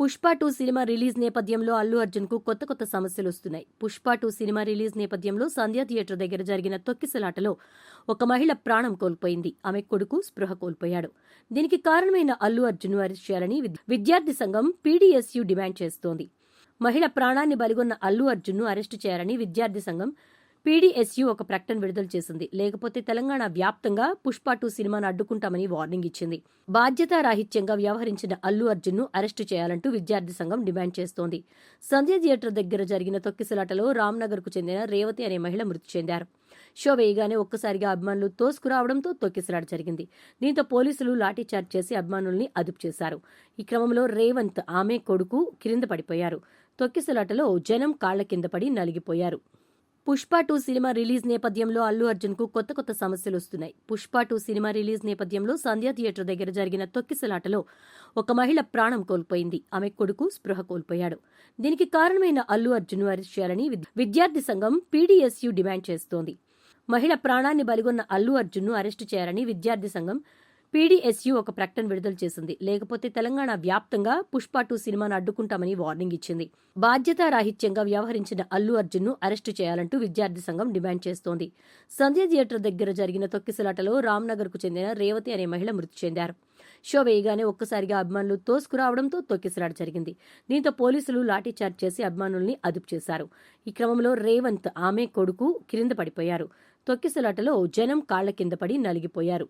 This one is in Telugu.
పుష్ప టూ సినిమా రిలీజ్ నేపథ్యంలో అల్లు అర్జున్కు కొత్త కొత్త సమస్యలు వస్తున్నాయి పుష్ప టూ సినిమా రిలీజ్ నేపథ్యంలో సంధ్యా థియేటర్ దగ్గర జరిగిన తొక్కిసలాటలో ఒక మహిళ ప్రాణం కోల్పోయింది. ఆమె కొడుకు స్పృహ కోల్పోయాడు. దీనికి కారణమైన అల్లు అర్జున్ అరెస్ట్ చేయాలని విద్యార్థి సంఘం పీడీఎస్యు డిమాండ్ చేస్తోంది. మహిళ ప్రాణాన్ని బలిగొన్న అల్లు అర్జున్ను అరెస్టు చేయాలని విద్యార్థి సంఘం పీడీఎస్యు ఒక ప్రకటన విడుదల చేసింది. లేకపోతే తెలంగాణ వ్యాప్తంగా పుష్ప టూ సినిమాను అడ్డుకుంటామని వార్నింగ్ ఇచ్చింది. బాధ్యతారాహిత్యంగా వ్యవహరించిన అల్లు అర్జున్ను అరెస్టు చేయాలంటూ విద్యార్థి సంఘం డిమాండ్ చేస్తోంది. సంధ్య థియేటర్ దగ్గర జరిగిన తొక్కిసలాటలో రామ్నగర్కు చెందిన రేవతి అనే మహిళ మృతి చెందారు. షో వేయగానే ఒక్కసారిగా అభిమానులు తోసుకురావడంతో తొక్కిసలాట జరిగింది. దీంతో పోలీసులు లాఠీచార్జ్ చేసి అభిమానుల్ని అదుపు చేశారు. ఈ క్రమంలో రేవంత్ ఆమె కొడుకు కింద పడిపోయారు. తొక్కిసలాటలో జనం కాళ్ళ కింద పడి నలిగిపోయారు. పుష్ప టూ సినిమా రిలీజ్ నేపథ్యంలో అల్లు అర్జున్కు కొత్త కొత్త సమస్యలు వస్తున్నాయి పుష్ప టూ సినిమా రిలీజ్ నేపథ్యంలో సంధ్యా థియేటర్ దగ్గర జరిగిన తొక్కిసలాటలో ఒక మహిళ ప్రాణం కోల్పోయింది. ఆమె కొడుకు స్పృహ కోల్పోయాడు. దీనికి కారణమైన అల్లు అర్జున్ అరెస్ట్ చేయాలని విద్యార్థి సంఘం పీడీఎస్యు డిమాండ్ చేస్తోంది. మహిళ ప్రాణాన్ని బలిగొన్న అల్లు అర్జున్ను అరెస్టు చేయాలని విద్యార్థి సంఘం పీడీఎస్యూ ఒక ప్రకటన విడుదల చేసింది. లేకపోతే తెలంగాణ వ్యాప్తంగా పుష్ప టూ సినిమాను అడ్డుకుంటామని వార్నింగ్ ఇచ్చింది. బాధ్యతారాహిత్యంగా వ్యవహరించిన అల్లు అర్జున్ను అరెస్టు చేయాలంటూ విద్యార్థి సంఘం డిమాండ్ చేస్తోంది. సంధ్య థియేటర్ దగ్గర జరిగిన తొక్కిసలాటలో రామ్నగర్కు చెందిన రేవతి అనే మహిళ మృతి చెందారు. షో వేయగానే ఒక్కసారిగా అభిమానులు తోసుకురావడంతో తొక్కిసలాట జరిగింది. దీంతో పోలీసులు లాఠీచార్జ్ చేసి అభిమానుల్ని అదుపు చేశారు. ఈ క్రమంలో రేవంత్ ఆమె కొడుకు క్రింద పడిపోయారు. తొక్కిసలాటలో జనం కాళ్ళ కింద పడి నలిగిపోయారు.